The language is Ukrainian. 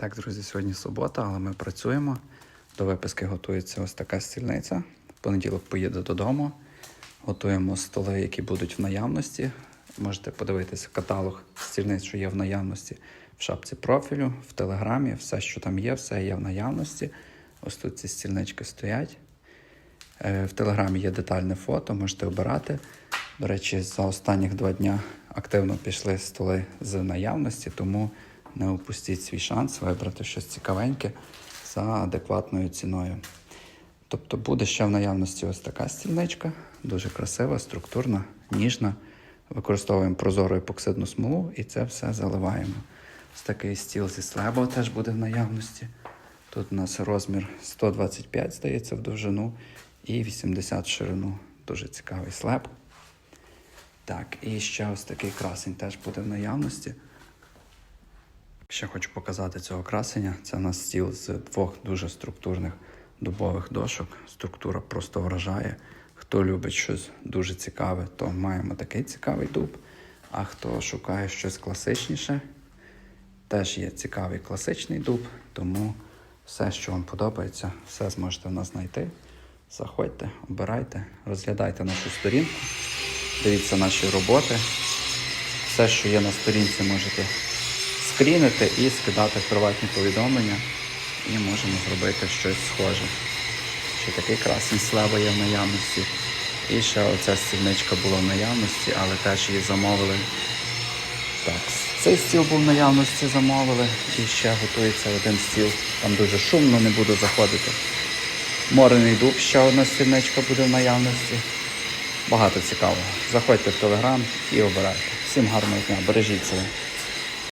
Так, друзі, сьогодні субота, але ми працюємо. До виписки готується ось така стільниця. В понеділок поїду додому. Готуємо столи, які будуть в наявності. Можете подивитися каталог стільниць, що є в наявності в шапці профілю, в телеграмі. Все, що там є, все є в наявності. Ось тут ці стільнички стоять. Е, В телеграмі є детальне фото, можете обирати. До речі, за останніх два дня активно пішли столи з наявності, тому не упустіть свій шанс вибрати щось цікавеньке за адекватною ціною. Тобто буде ще в наявності ось така стільничка, дуже красива, структурна, ніжна. Використовуємо прозору епоксидну смолу і це все заливаємо. Ось такий стіл зі слебо теж буде в наявності. Тут у нас розмір 125, здається, в довжину і 80 в ширину. Дуже цікавий слеб. Так, і ще ось такий красень теж буде в наявності. Ще хочу показати цього красення. Це у нас стіл з двох дуже структурних дубових дошок. Структура просто вражає. Хто любить щось дуже цікаве, то маємо такий цікавий дуб. А хто шукає щось класичніше, теж є цікавий класичний дуб. Тому все, що вам подобається, все зможете в нас знайти. Заходьте, обирайте, розглядайте нашу сторінку, дивіться наші роботи. Все, що є на сторінці, можете скрінити і скидати в приватні повідомлення, і можемо зробити щось схоже. Ще такий красний слева є в наявності. І ще оця стільничка була в наявності, але теж її замовили. Так, цей стіл був в наявності, замовили. І ще готується один стіл. Там дуже шумно, не буду заходити. Морений дуб, ще одна стільничка буде в наявності. Багато цікавого. Заходьте в телеграм і обирайте. Всім гарного дня, бережіть себе.